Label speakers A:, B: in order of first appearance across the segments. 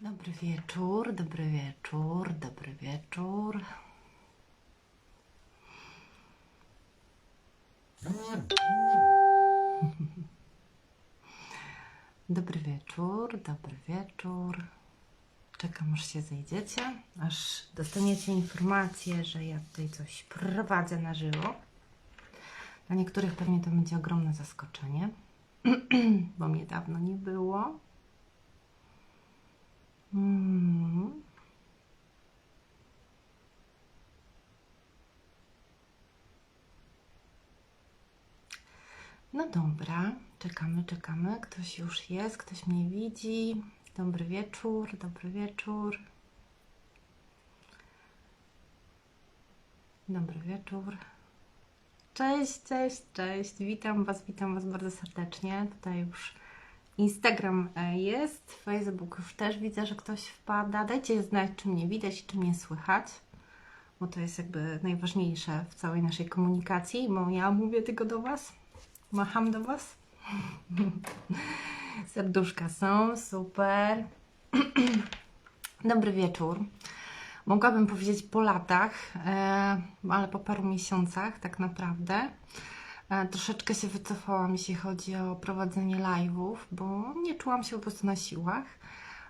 A: Dobry wieczór, dobry wieczór, dobry wieczór. Dobry wieczór, dobry wieczór. Czekam, aż się zejdziecie, aż dostaniecie informację, że ja tutaj coś prowadzę na żywo. Dla niektórych pewnie to będzie ogromne zaskoczenie, bo mnie dawno nie było. Mm. No dobra, czekamy, czekamy. Ktoś już jest, ktoś mnie widzi. Dobry wieczór, dobry wieczór. Dobry wieczór. Cześć, cześć, cześć. Witam Was, witam Was bardzo serdecznie. Tutaj już Instagram e, jest, Facebook już też widzę, że ktoś wpada. Dajcie znać, czy mnie widać czy mnie słychać, bo to jest jakby najważniejsze w całej naszej komunikacji, bo ja mówię tylko do Was, macham do Was. Serduszka są, super. Dobry wieczór. Mogłabym powiedzieć po latach, e, ale po paru miesiącach tak naprawdę. Troszeczkę się wycofałam, jeśli chodzi o prowadzenie live'ów, bo nie czułam się po prostu na siłach,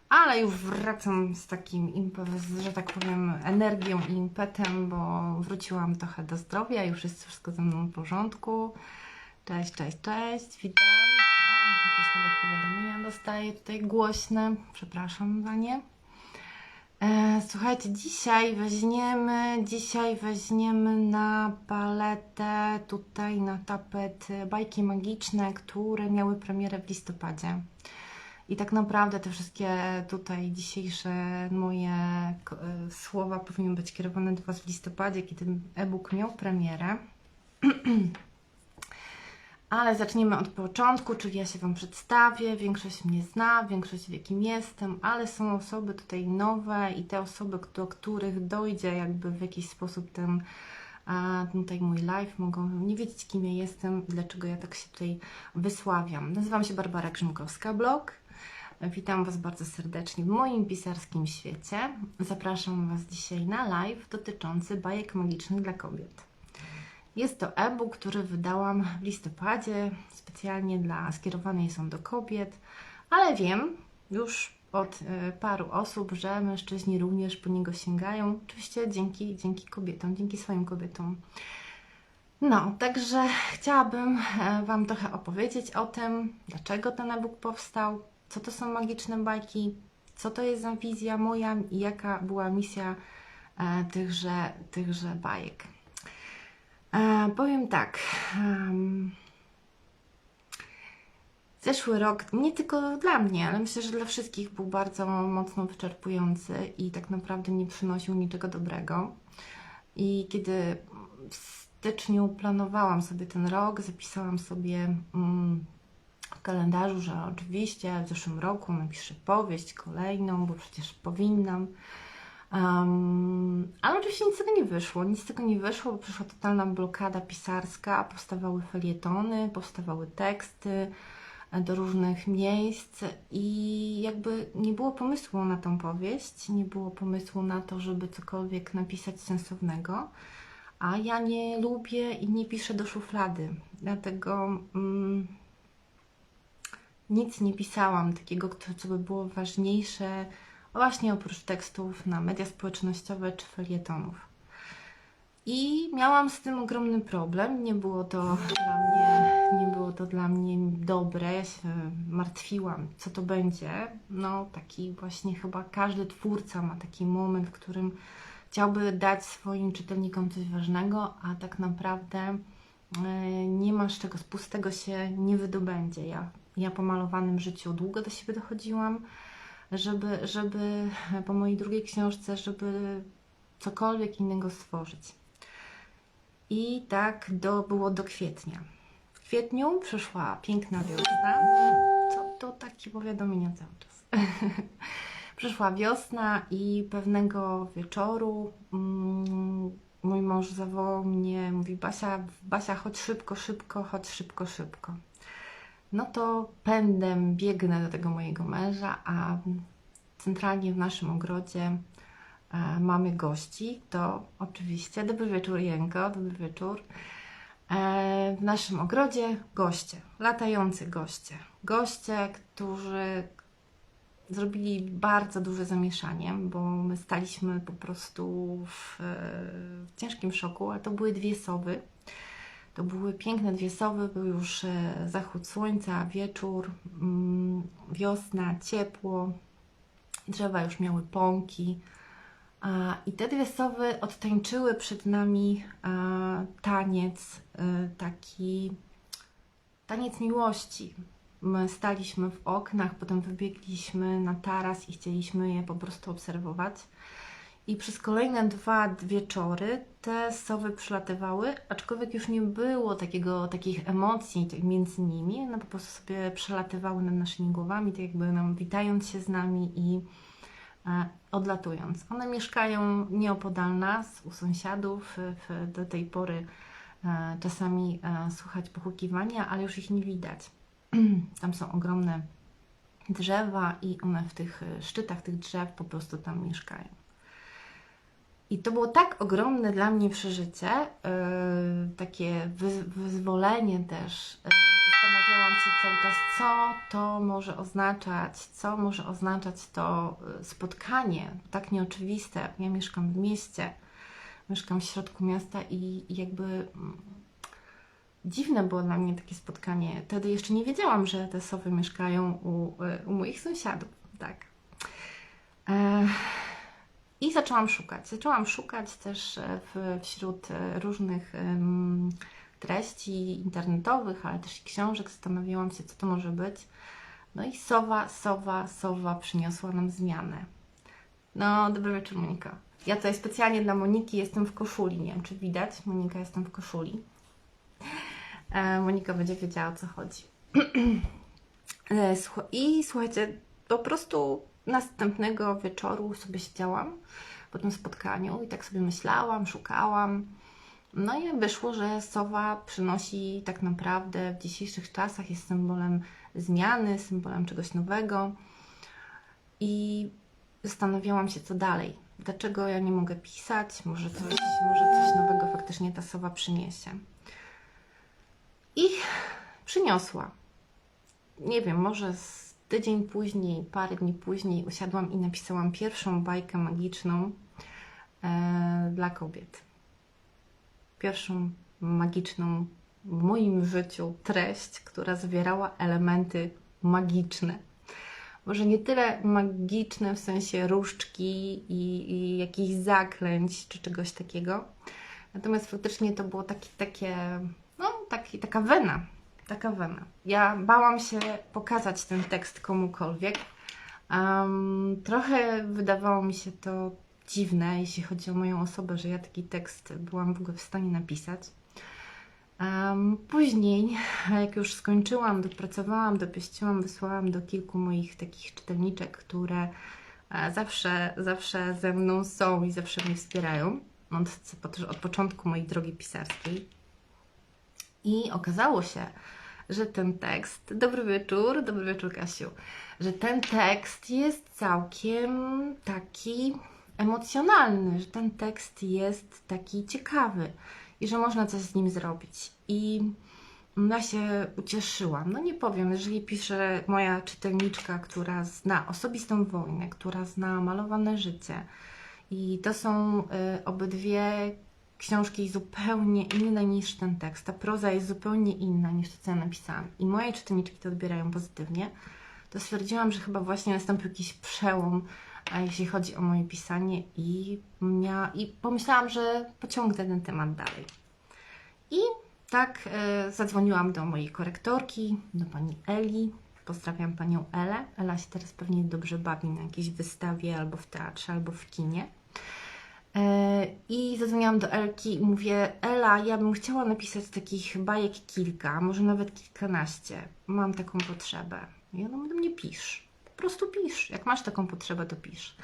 A: ale już wracam z takim, że tak powiem, energią i impetem, bo wróciłam trochę do zdrowia, już jest wszystko ze mną w porządku. Cześć, cześć, cześć, witam. O, jakieś nawet powiadomienia dostaję tutaj głośne, przepraszam za nie. E, Słuchajcie, dzisiaj weźmiemy, dzisiaj weźmiemy na paletę, tutaj na tapet e, bajki magiczne, które miały premierę w listopadzie. I tak naprawdę te wszystkie tutaj dzisiejsze moje e, słowa powinny być kierowane do Was w listopadzie, kiedy e-book miał premierę. Ale zaczniemy od początku, czyli ja się Wam przedstawię. Większość mnie zna, większość wie, kim jestem, ale są osoby tutaj nowe i te osoby, do których dojdzie jakby w jakiś sposób ten tutaj mój live, mogą nie wiedzieć, kim ja jestem i dlaczego ja tak się tutaj wysławiam. Nazywam się Barbara Grzymkowska, blog. Witam Was bardzo serdecznie w moim pisarskim świecie. Zapraszam Was dzisiaj na live dotyczący bajek magicznych dla kobiet. Jest to e-book, który wydałam w listopadzie, specjalnie dla skierowanej są do kobiet, ale wiem już od e, paru osób, że mężczyźni również po niego sięgają. Oczywiście dzięki, dzięki kobietom, dzięki swoim kobietom. No, także chciałabym e, Wam trochę opowiedzieć o tym, dlaczego ten e-book powstał, co to są magiczne bajki, co to jest za wizja moja i jaka była misja e, tychże, tychże bajek. E, powiem tak. em, Zeszły rok, nie tylko dla mnie, ale myślę, że dla wszystkich był bardzo mocno wyczerpujący i tak naprawdę nie przynosił niczego dobrego. I kiedy w styczniu planowałam sobie ten rok, zapisałam sobie mm, w kalendarzu, że oczywiście w zeszłym roku napiszę powieść kolejną, bo przecież powinnam. Um, ale oczywiście nic z tego nie wyszło. Nic z tego nie wyszło, bo przyszła totalna blokada pisarska, powstawały felietony, powstawały teksty e, do różnych miejsc i jakby nie było pomysłu na tą powieść, nie było pomysłu na to, żeby cokolwiek napisać sensownego. A ja nie lubię i nie piszę do szuflady, dlatego mm, nic nie pisałam takiego, co by było ważniejsze właśnie oprócz tekstów na media społecznościowe czy felietonów. I miałam z tym ogromny problem. Nie było to dla mnie, nie było to dla mnie dobre. Ja się martwiłam, co to będzie. No, taki właśnie chyba każdy twórca ma taki moment, w którym chciałby dać swoim czytelnikom coś ważnego, a tak naprawdę e, nie ma z czego, z pustego się nie wydobędzie. Ja, ja po malowanym życiu długo do siebie dochodziłam żeby, żeby po mojej drugiej książce, żeby cokolwiek innego stworzyć. I tak do, było do kwietnia. W kwietniu przyszła piękna wiosna. Co to takie powiadomienia cały czas? przyszła wiosna i pewnego wieczoru mm, mój mąż zawołał mnie, mówi Basia, Basia, chodź szybko, szybko, chodź szybko, szybko. No to pędem biegnę do tego mojego męża, a centralnie w naszym ogrodzie e, mamy gości, to oczywiście dobry wieczór Jenko, dobry wieczór. E, w naszym ogrodzie goście, latający goście. Goście, którzy zrobili bardzo duże zamieszanie, bo my staliśmy po prostu w, w ciężkim szoku, ale to były dwie sowy. To były piękne dwie sowy, był już e, zachód słońca, wieczór, mm, wiosna, ciepło, drzewa już miały pąki. I te dwie sowy odtańczyły przed nami taniec, e, taki taniec miłości. My staliśmy w oknach, potem wybiegliśmy na taras i chcieliśmy je po prostu obserwować. I przez kolejne dwa wieczory te sowy przylatywały, aczkolwiek już nie było takiego, takich emocji między nimi. One po prostu sobie przelatywały nad naszymi głowami, tak jakby nam witając się z nami i e, odlatując. One mieszkają nieopodal nas, u sąsiadów. W, do tej pory e, czasami e, słychać pochukiwania, ale już ich nie widać. Tam są ogromne drzewa i one w tych e, szczytach tych drzew po prostu tam mieszkają. I to było tak ogromne dla mnie przeżycie, yy, takie wy, wyzwolenie też. Yy, zastanawiałam się cały czas, co to może oznaczać, co może oznaczać to spotkanie, tak nieoczywiste. Ja mieszkam w mieście, mieszkam w środku miasta i, i jakby mm, dziwne było dla mnie takie spotkanie. Wtedy jeszcze nie wiedziałam, że te sowy mieszkają u, u moich sąsiadów. Tak. I zaczęłam szukać. Zaczęłam szukać też w, wśród różnych um, treści internetowych, ale też i książek. Zastanawiałam się, co to może być. No i sowa, sowa, sowa przyniosła nam zmianę. No, dobry wieczór, Monika. Ja tutaj specjalnie dla Moniki jestem w koszuli. Nie wiem, czy widać. Monika, jestem w koszuli. E, Monika będzie wiedziała o co chodzi. E, I słuchajcie, po prostu następnego wieczoru sobie siedziałam po tym spotkaniu i tak sobie myślałam, szukałam. No i wyszło, że sowa przynosi tak naprawdę w dzisiejszych czasach jest symbolem zmiany, symbolem czegoś nowego. I zastanawiałam się, co dalej. Dlaczego ja nie mogę pisać? Może coś, może coś nowego faktycznie ta sowa przyniesie. I przyniosła. Nie wiem, może z tydzień później, parę dni później usiadłam i napisałam pierwszą bajkę magiczną e, dla kobiet. Pierwszą magiczną w moim życiu treść, która zawierała elementy magiczne. Może nie tyle magiczne w sensie różdżki i, i jakichś zaklęć czy czegoś takiego. Natomiast faktycznie to było taki, takie no, taki, taka wena, taka wena. Ja bałam się pokazać ten tekst komukolwiek. Um, trochę wydawało mi się to dziwne, jeśli chodzi o moją osobę, że ja taki tekst byłam w ogóle w stanie napisać. Um, później, jak już skończyłam, dopracowałam, dopieściłam, wysłałam do kilku moich takich czytelniczek, które e, zawsze, zawsze ze mną są i zawsze mnie wspierają od, od początku mojej drogi pisarskiej. I okazało się, że ten tekst, dobry wieczór, dobry wieczór Kasiu, że ten tekst jest całkiem taki emocjonalny, że ten tekst jest taki ciekawy i że można coś z nim zrobić. I ja się ucieszyłam. No nie powiem, jeżeli pisze moja czytelniczka, która zna osobistą wojnę, która zna malowane życie i to są y, obydwie książki zupełnie inne niż ten tekst. Ta proza jest zupełnie inna niż to, co ja napisałam. I moje czytelniczki to odbierają pozytywnie. To stwierdziłam, że chyba właśnie nastąpił jakiś przełom, jeśli chodzi o moje pisanie i, mia... i pomyślałam, że pociągnę ten temat dalej. I tak e, zadzwoniłam do mojej korektorki, do pani Eli. Pozdrawiam panią Elę. Ela się teraz pewnie dobrze bawi na jakiejś wystawie, albo w teatrze, albo w kinie. E, I zadzwoniłam do Elki i mówię: Ela, ja bym chciała napisać takich bajek kilka, może nawet kilkanaście. Mam taką potrzebę. I ona mówi do mnie: pisz. Po prostu pisz. Jak masz taką potrzebę, to pisz.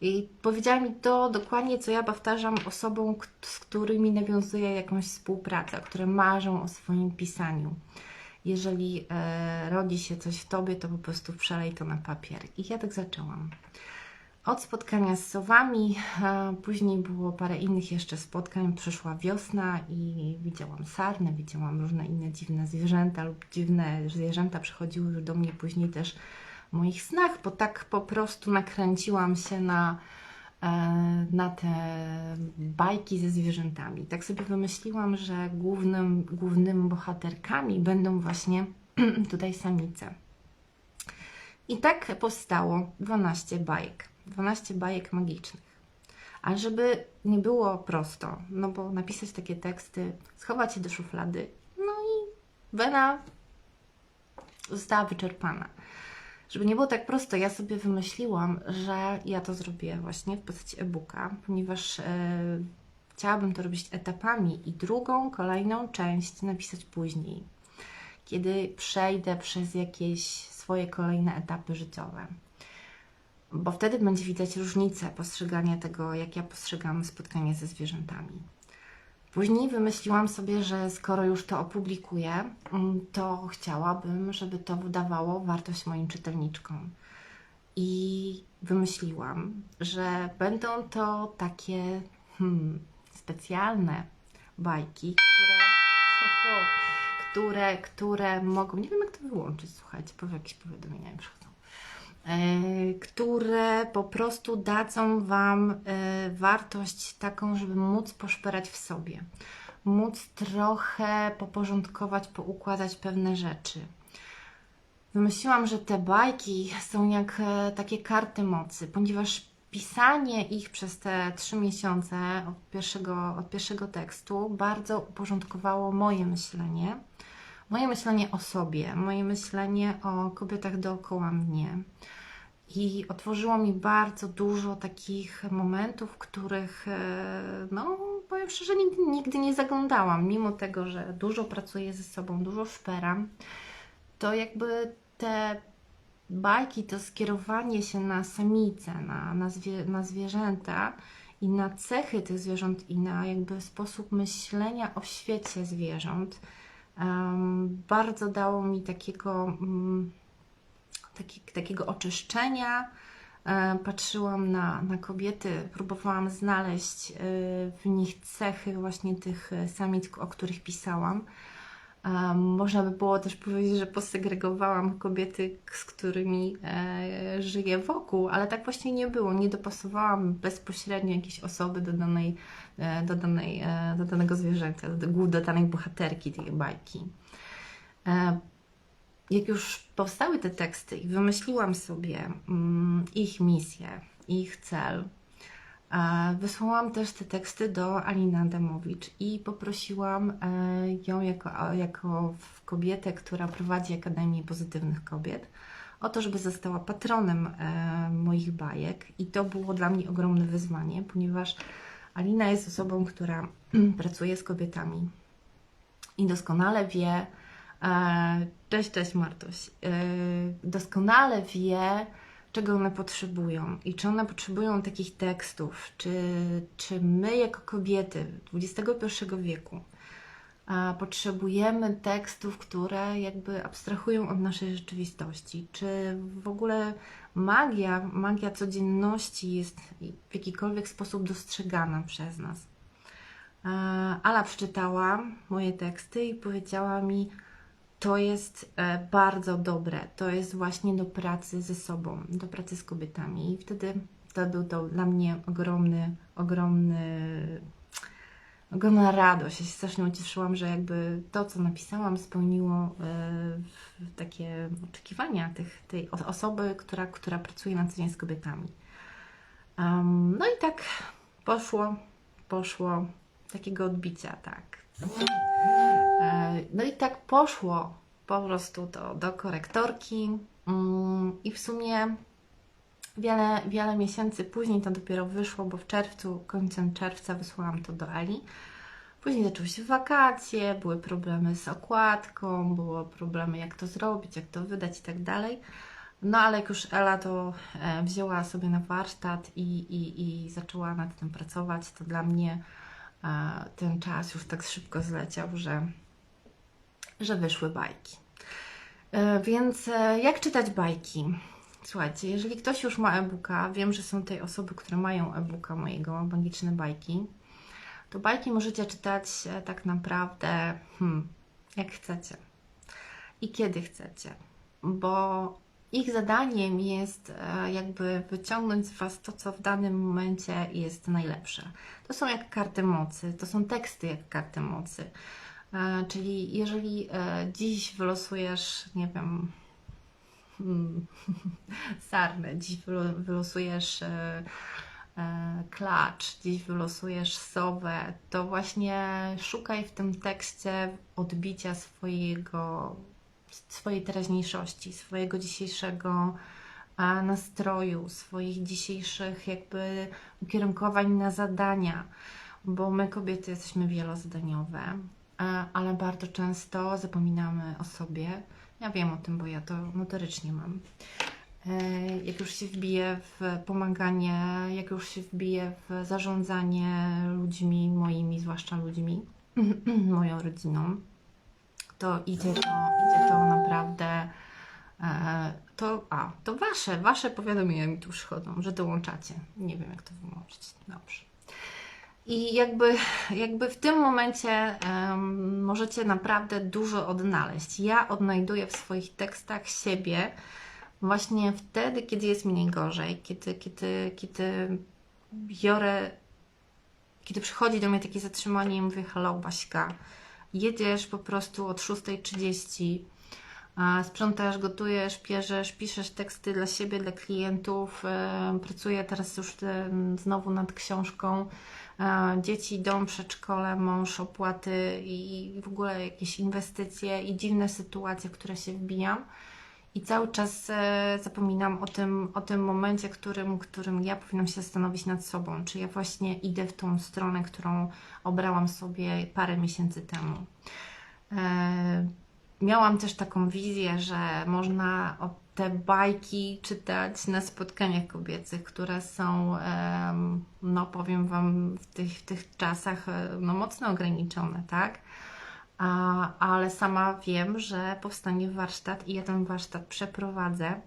A: I powiedziała mi to dokładnie, co ja powtarzam osobom, z którymi nawiązuję jakąś współpracę, które marzą o swoim pisaniu. jeżeli e, rodzi się coś w tobie, to po prostu przelej to na papier. I ja tak zaczęłam. Od spotkania z sowami, a później było parę innych jeszcze spotkań. Przyszła wiosna i widziałam sarnę, widziałam różne inne dziwne zwierzęta lub dziwne zwierzęta przychodziły do mnie później też w moich snach, bo tak po prostu nakręciłam się na, e, na te bajki ze zwierzętami. Tak sobie wymyśliłam, że głównym, głównymi bohaterkami będą właśnie tutaj samice. I tak powstało 12 bajek. 12 bajek magicznych. Ale żeby nie było prosto, no bo napisać takie teksty, schować je do szuflady, no i wena została wyczerpana. Żeby nie było tak prosto, ja sobie wymyśliłam, że ja to zrobię właśnie w postaci e-booka, ponieważ e, chciałabym to robić etapami i drugą, kolejną część napisać później, kiedy przejdę przez jakieś swoje kolejne etapy życiowe bo wtedy będzie widać różnicę postrzegania tego, jak ja postrzegam spotkanie ze zwierzętami. Później wymyśliłam sobie, że skoro już to opublikuję, mm, to chciałabym, żeby to wydawało wartość moim czytelniczkom. I wymyśliłam, że będą to takie hmm, specjalne bajki, które, ho, ho, które, które mogą. Nie wiem, jak to wyłączyć, słuchajcie, bo jakieś powiadomienia mi przychodzą. E, które po prostu dadzą Wam e, wartość taką, żeby móc poszperać w sobie, móc trochę poporządkować, poukładać pewne rzeczy. Wymyśliłam, że te bajki są jak e, takie karty mocy, ponieważ pisanie ich przez te trzy miesiące od pierwszego, od pierwszego tekstu bardzo uporządkowało moje myślenie. Moje myślenie o sobie, moje myślenie o kobietach dookoła mnie. I otworzyło mi bardzo dużo takich momentów, których, e, no, powiem szczerze, nigdy, nigdy nie zaglądałam. Mimo tego, że dużo pracuję ze sobą, dużo szperam, to jakby te bajki, to skierowanie się na samice, na, na, zwie, na zwierzęta i na cechy tych zwierząt i na jakby sposób myślenia o świecie zwierząt, bardzo dało mi takiego. Um, taki, takiego oczyszczenia. Patrzyłam na, na kobiety, próbowałam znaleźć e, w nich cechy właśnie tych e, samic, o których pisałam. Można by było też powiedzieć, że posegregowałam kobiety, z którymi żyję wokół, ale tak właśnie nie było. Nie dopasowałam bezpośrednio jakiejś osoby do, danej, do, danej, do danego zwierzęcia, do, do danej bohaterki tej bajki jak już powstały te teksty i wymyśliłam sobie mm, ich misję, ich cel, wysłałam też te teksty do Aliny Adamowicz i poprosiłam e, ją jako, jako kobietę, która prowadzi Akademię Pozytywnych Kobiet, o to, żeby została patronem e, moich bajek. I to było dla mnie ogromne wyzwanie, ponieważ Alina jest osobą, która pracuje z kobietami i doskonale wie, E, cześć, cześć Martuś. Doskonale wie, czego one potrzebują i czy one potrzebują takich tekstów, czy, czy my jako kobiety XXI wieku potrzebujemy tekstów, które jakby abstrahują od naszej rzeczywistości, czy w ogóle magia, magia codzienności jest w jakikolwiek sposób dostrzegana przez nas. Ala przeczytała moje teksty i powiedziała mi, to jest e, bardzo dobre. To jest właśnie do pracy ze sobą, do pracy z kobietami. I wtedy to był to dla mnie ogromny, ogromny, ogromna radość. Ja się strasznie ucieszyłam, że jakby to, co napisałam, spełniło e, takie oczekiwania tych, tej osoby, która, która pracuje na co dzień z kobietami. Um, no i tak poszło, poszło takiego odbicia, tak. E, no i tak poszło po prostu do, do korektorki mm, i w sumie wiele, wiele miesięcy później to dopiero wyszło, bo w czerwcu, końcem czerwca wysłałam to do Eli. Później zaczęły się wakacje, były problemy z okładką, było problemy jak to zrobić, jak to wydać i tak dalej. No ale jak już Ela to e, wzięła sobie na warsztat i, i, i zaczęła nad tym pracować, to dla mnie ten czas już tak szybko zleciał, że, że wyszły bajki. E, Więc e, jak czytać bajki? Słuchajcie, jeżeli ktoś już ma e-booka, wiem, że są tutaj osoby, które mają e-booka mojego, magiczne bajki, to bajki możecie czytać e, tak naprawdę hmm, jak chcecie i kiedy chcecie, bo ich zadaniem jest jakby wyciągnąć z Was to, co w danym momencie jest najlepsze. To są jak karty mocy, to są teksty jak karty mocy. E, Czyli jeżeli e, dziś wylosujesz, nie wiem, hmm, sarnę, dziś wylo- wylosujesz e, klacz, dziś wylosujesz sowę, to właśnie szukaj w tym tekście odbicia swojego, swojej teraźniejszości, swojego dzisiejszego nastroju, swoich dzisiejszych jakby ukierunkowań na zadania, bo my kobiety jesteśmy wielozadaniowe, ale bardzo często zapominamy o sobie. Ja wiem o tym, bo ja to notorycznie mam. E, Jak już się wbije w pomaganie, jak już się wbije w zarządzanie ludźmi, moimi zwłaszcza ludźmi, moją rodziną, to idzie to, idzie to naprawdę. e, To, a, to wasze, wasze powiadomienia mi tu przychodzą, że dołączacie. Nie wiem, jak to wyłączyć. Dobrze. I jakby, jakby w tym momencie em, możecie naprawdę dużo odnaleźć. Ja odnajduję w swoich tekstach siebie właśnie wtedy, kiedy jest mi najgorzej, kiedy, kiedy, kiedy biorę, kiedy przychodzi do mnie takie zatrzymanie i mówię, halo Baśka, jedziesz po prostu od 6.30, a sprzątasz, gotujesz, pierzesz, piszesz teksty dla siebie, dla klientów. Pracuję teraz już znowu nad książką. Dzieci, dom, przedszkole, mąż, opłaty i w ogóle jakieś inwestycje i dziwne sytuacje, w które się wbijam. I cały czas e, zapominam o tym, o tym momencie, którym, którym ja powinnam się zastanowić nad sobą. Czy ja właśnie idę w tą stronę, którą obrałam sobie parę miesięcy temu. E, miałam też taką wizję, że można te bajki czytać na spotkaniach kobiecych, które są, no powiem Wam, w tych, w tych czasach e, no, mocno ograniczone, tak? A, ale sama wiem, że powstanie warsztat i ja ten warsztat przeprowadzę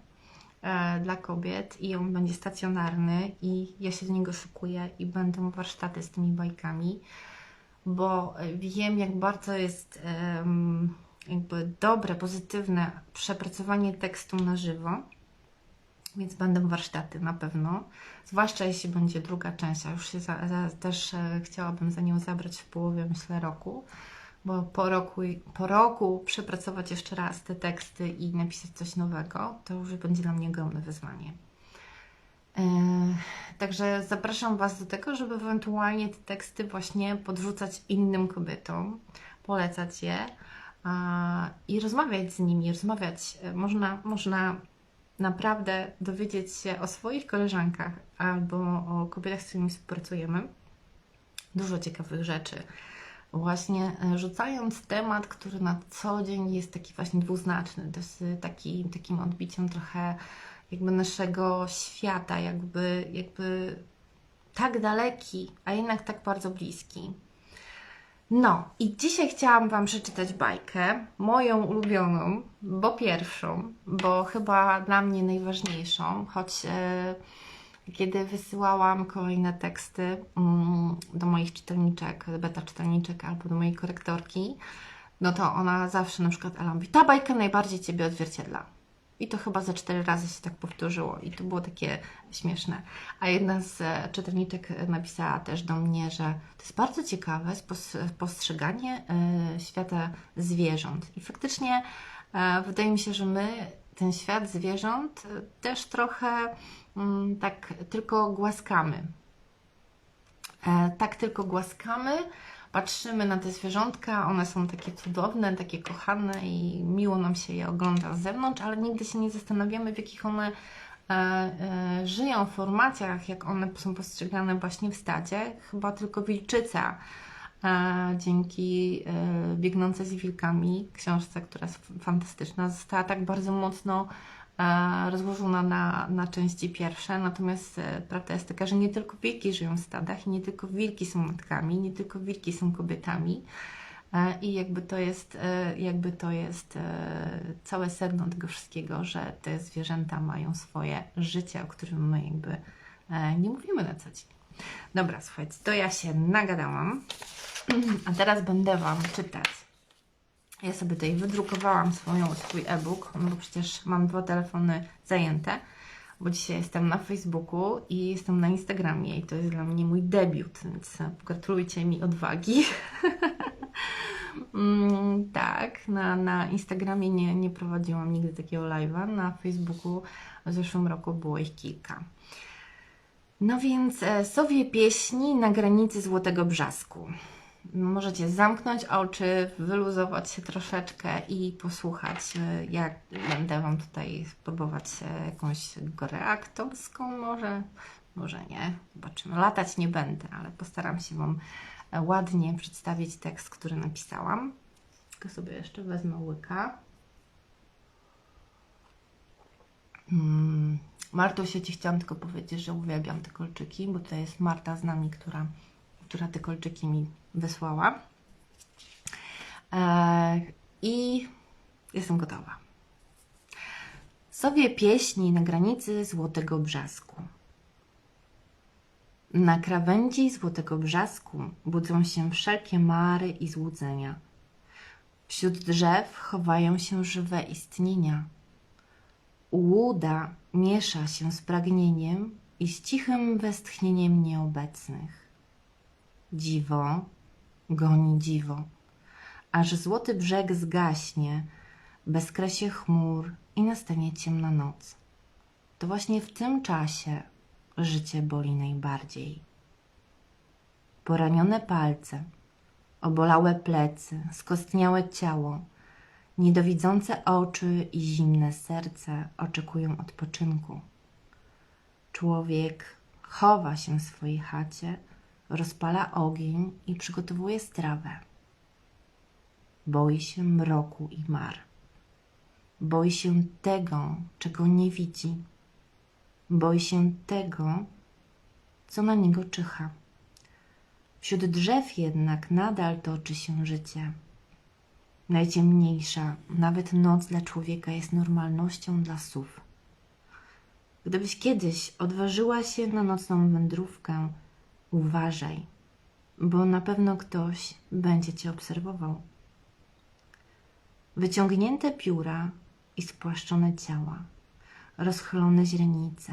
A: e, dla kobiet i on będzie stacjonarny i ja się do niego szykuję i będą warsztaty z tymi bajkami, bo wiem, jak bardzo jest jakby dobre, pozytywne przepracowanie tekstu na żywo, więc będą warsztaty na pewno, zwłaszcza jeśli będzie druga część, a już się za, za, też e, chciałabym za nią zabrać w połowie, myślę, roku, bo po roku, po roku przepracować jeszcze raz te teksty i napisać coś nowego, to już będzie dla mnie ogromne wyzwanie. E, Także zapraszam Was do tego, żeby ewentualnie te teksty właśnie podrzucać innym kobietom, polecać je i rozmawiać z nimi, rozmawiać. Można, można naprawdę dowiedzieć się o swoich koleżankach albo o kobietach, z którymi współpracujemy. Dużo ciekawych rzeczy. Właśnie e, rzucając temat, który na co dzień jest taki właśnie dwuznaczny, to jest taki, takim odbiciem trochę jakby naszego świata, jakby, jakby tak daleki, a jednak tak bardzo bliski. No, i dzisiaj chciałam Wam przeczytać bajkę, moją ulubioną, bo pierwszą, bo chyba dla mnie najważniejszą, choć e, kiedy wysyłałam kolejne teksty mm, do moich czytelniczek, beta czytelniczek albo do mojej korektorki, no to ona zawsze na przykład Ela mówi, ta bajka najbardziej Ciebie odzwierciedla. I to chyba ze cztery razy się tak powtórzyło i to było takie śmieszne. A jedna z e, czytelniczek napisała też do mnie, że to jest bardzo ciekawe postrzeganie e, świata zwierząt. I faktycznie e, wydaje mi się, że my ten świat zwierząt e, też trochę mm, tak tylko głaskamy. E, tak tylko głaskamy, patrzymy na te zwierzątka, one są takie cudowne, takie kochane i miło nam się je ogląda z zewnątrz, ale nigdy się nie zastanawiamy, w jakich one e, e, żyją w formacjach, jak one są postrzegane właśnie w stadzie. Chyba tylko wilczyca e, dzięki e, Biegnącej z wilkami, książce, która jest fantastyczna, została tak bardzo mocno rozłożona na, na części pierwsze. Natomiast e, prawda jest taka, że nie tylko wilki żyją w stadach i nie tylko wilki są matkami, nie tylko wilki są kobietami. E, I jakby to jest, e, jakby to jest e, całe sedno tego wszystkiego, że te zwierzęta mają swoje życie, o którym my jakby e, nie mówimy na co dzień. Dobra, słuchajcie, to ja się nagadałam, a teraz będę Wam czytać. Ja sobie tutaj wydrukowałam swoją, swój e-book, no bo przecież mam dwa telefony zajęte, bo dzisiaj jestem na Facebooku i jestem na Instagramie i to jest dla mnie mój debiut, więc gratulujcie mi odwagi. Mm, tak, na, na Instagramie nie, nie prowadziłam nigdy takiego live'a, na Facebooku w zeszłym roku było ich kilka. No więc e, sowie pieśni na granicy Złotego Brzasku. Możecie zamknąć oczy, wyluzować się troszeczkę i posłuchać, e, jak będę Wam tutaj próbować e, jakąś grę aktorską, może, może nie, zobaczymy. Latać nie będę, ale postaram się Wam e, ładnie przedstawić tekst, który napisałam. Tylko sobie jeszcze wezmę łyka. Mm. Marto, się Ci chciałam tylko powiedzieć, że uwielbiam te kolczyki, bo tutaj jest Marta z nami, która, która te kolczyki mi wysłała. Eee, I jestem gotowa. Sowie pieśni na granicy Złotego Brzasku. Na krawędzi Złotego Brzasku budzą się wszelkie mary i złudzenia. Wśród drzew chowają się żywe istnienia. Łuda miesza się z pragnieniem i z cichym westchnieniem nieobecnych. Dziwo goni dziwo, aż złoty brzeg zgaśnie, bezkresie chmur i nastanie ciemna noc. To właśnie w tym czasie życie boli najbardziej. Poranione palce, obolałe plecy, skostniałe ciało, niedowidzące oczy i zimne serce oczekują odpoczynku. Człowiek chowa się w swojej chacie, rozpala ogień i przygotowuje strawę. Boi się mroku i mar. Boi się tego, czego nie widzi. Boi się tego, co na niego czyha. Wśród drzew jednak nadal toczy się życie. Najciemniejsza, nawet noc dla człowieka jest normalnością dla sów. Gdybyś kiedyś odważyła się na nocną wędrówkę, uważaj, bo na pewno ktoś będzie cię obserwował. Wyciągnięte pióra i spłaszczone ciała, rozchylone źrenice.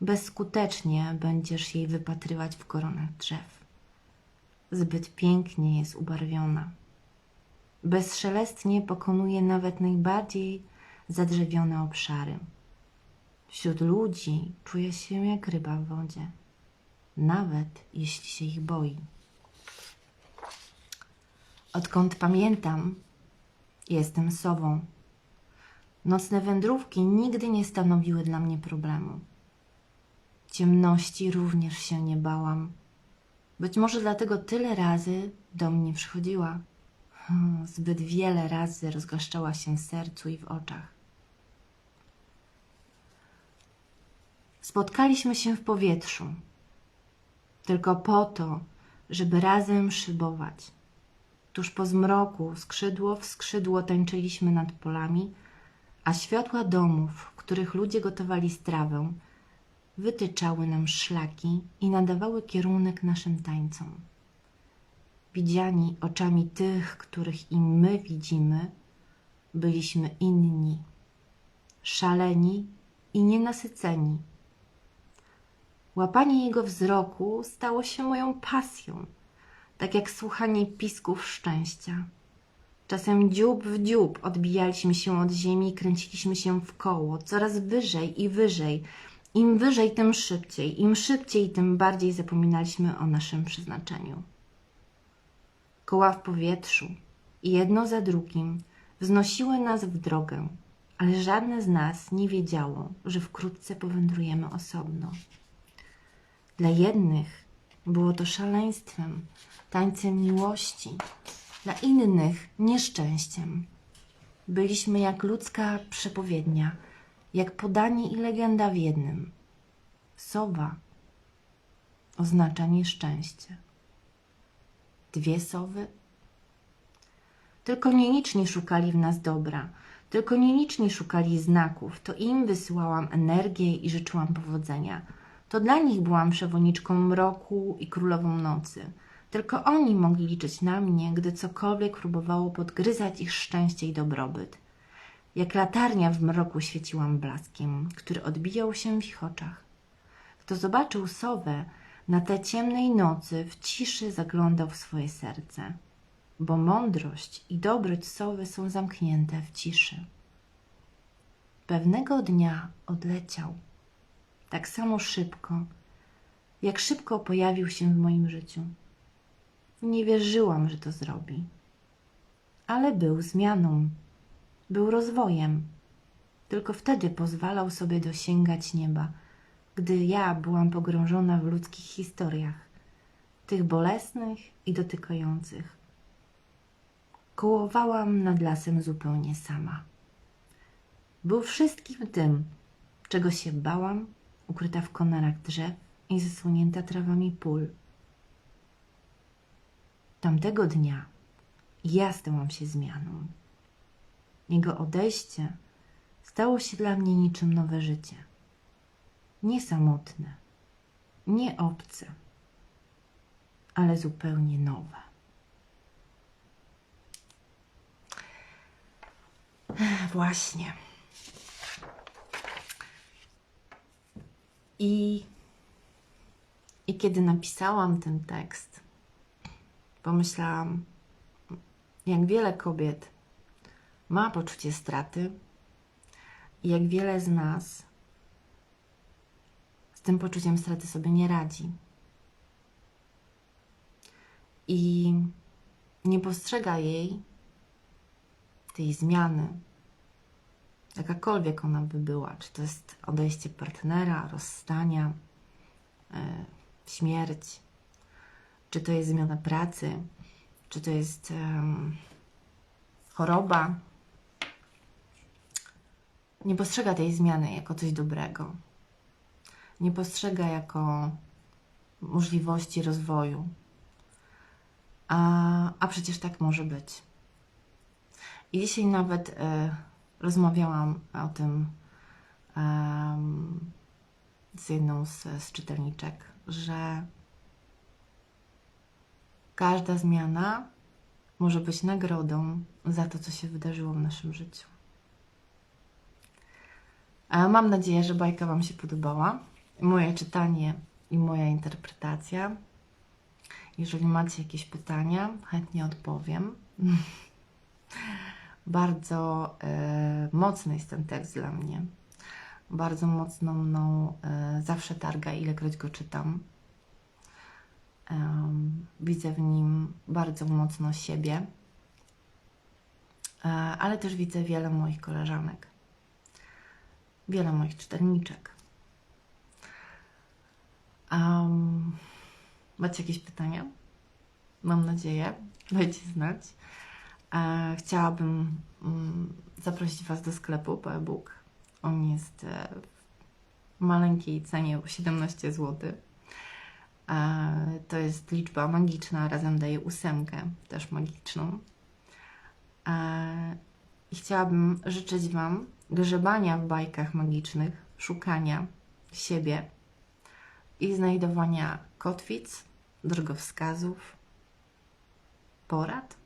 A: Bezskutecznie będziesz jej wypatrywać w koronach drzew. Zbyt pięknie jest ubarwiona bezszelestnie pokonuje nawet najbardziej zadrzewione obszary. Wśród ludzi czuje się jak ryba w wodzie, nawet jeśli się ich boi. Odkąd pamiętam, jestem sobą. Nocne wędrówki nigdy nie stanowiły dla mnie problemu. Ciemności również się nie bałam. Być może dlatego tyle razy do mnie przychodziła. Hmm, zbyt wiele razy rozgoszczała się w sercu i w oczach. Spotkaliśmy się w powietrzu, tylko po to, żeby razem szybować. Tuż po zmroku, skrzydło w skrzydło tańczyliśmy nad polami, a światła domów, w których ludzie gotowali strawę, wytyczały nam szlaki i nadawały kierunek naszym tańcom widziani oczami tych, których i my widzimy, byliśmy inni, szaleni i nienasyceni. Łapanie jego wzroku stało się moją pasją, tak jak słuchanie pisków szczęścia. Czasem dziób w dziób odbijaliśmy się od ziemi i kręciliśmy się w koło, coraz wyżej i wyżej. Im wyżej, tym szybciej, im szybciej, tym bardziej zapominaliśmy o naszym przeznaczeniu koła w powietrzu jedno za drugim wznosiły nas w drogę, ale żadne z nas nie wiedziało, że wkrótce powędrujemy osobno. Dla jednych było to szaleństwem, tańcem miłości, dla innych nieszczęściem. Byliśmy jak ludzka przepowiednia, jak podanie i legenda w jednym. Sowa oznacza nieszczęście. Dwie sowy? Tylko nieliczni szukali w nas dobra, tylko nieliczni szukali znaków, to im wysyłałam energię i życzyłam powodzenia. To dla nich byłam przewodniczką mroku i królową nocy. Tylko oni mogli liczyć na mnie, gdy cokolwiek próbowało podgryzać ich szczęście i dobrobyt. Jak latarnia w mroku świeciłam blaskiem, który odbijał się w ich oczach. Kto zobaczył sowę na tej ciemnej nocy, w ciszy zaglądał w swoje serce, bo mądrość i dobroć sowy są zamknięte w ciszy. Pewnego dnia odleciał, tak samo szybko, jak szybko pojawił się w moim życiu. Nie wierzyłam, że to zrobi, ale był zmianą, był rozwojem. Tylko wtedy pozwalał sobie dosięgać nieba, gdy ja byłam pogrążona w ludzkich historiach, tych bolesnych i dotykających. Kołowałam nad lasem zupełnie sama. Był wszystkim tym, czego się bałam, ukryta w konarach drzew i zasłonięta trawami pól. Tamtego dnia ja stałam się zmianą. Jego odejście stało się dla mnie niczym nowe życie. Nie samotne, nie obce, ale zupełnie nowe. Właśnie. I, I kiedy napisałam ten tekst, pomyślałam, jak wiele kobiet ma poczucie straty i jak wiele z nas z tym poczuciem straty sobie nie radzi. I nie postrzega jej, tej zmiany, jakakolwiek ona by była, czy to jest odejście partnera, rozstania, e, śmierć, czy to jest zmiana pracy, czy to jest em, choroba. Nie postrzega tej zmiany jako coś dobrego. Nie postrzega jako możliwości rozwoju. A, a przecież tak może być. I dzisiaj nawet e, rozmawiałam o tym em, z jedną z, z czytelniczek, że każda zmiana może być nagrodą za to, co się wydarzyło w naszym życiu. A Mam nadzieję, że bajka Wam się podobała. Moje czytanie i moja interpretacja. Jeżeli macie jakieś pytania, chętnie odpowiem. Bardzo e, mocny jest ten tekst dla mnie. Bardzo mocno mną e, zawsze targa, ilekroć go czytam. Em, widzę w nim bardzo mocno siebie, e, ale też widzę wiele moich koleżanek, wiele moich czytelniczek. Macie jakieś pytania? Mam nadzieję. Dajcie znać. Chciałabym mm, zaprosić Was do sklepu po e-book. On jest e, w maleńkiej cenie 17 zł. To jest liczba magiczna, razem daje ósemkę, też magiczną. I chciałabym życzyć Wam grzebania w bajkach magicznych, szukania siebie i znajdowania kotwic, drogowskazów, porad,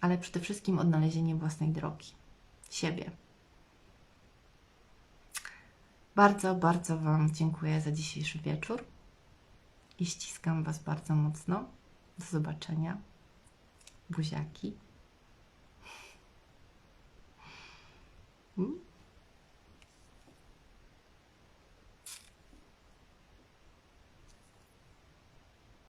A: ale przede wszystkim odnalezienie własnej drogi, siebie. Bardzo, bardzo Wam dziękuję za dzisiejszy wieczór i ściskam Was bardzo mocno. Do zobaczenia. Buziaki. Hmm?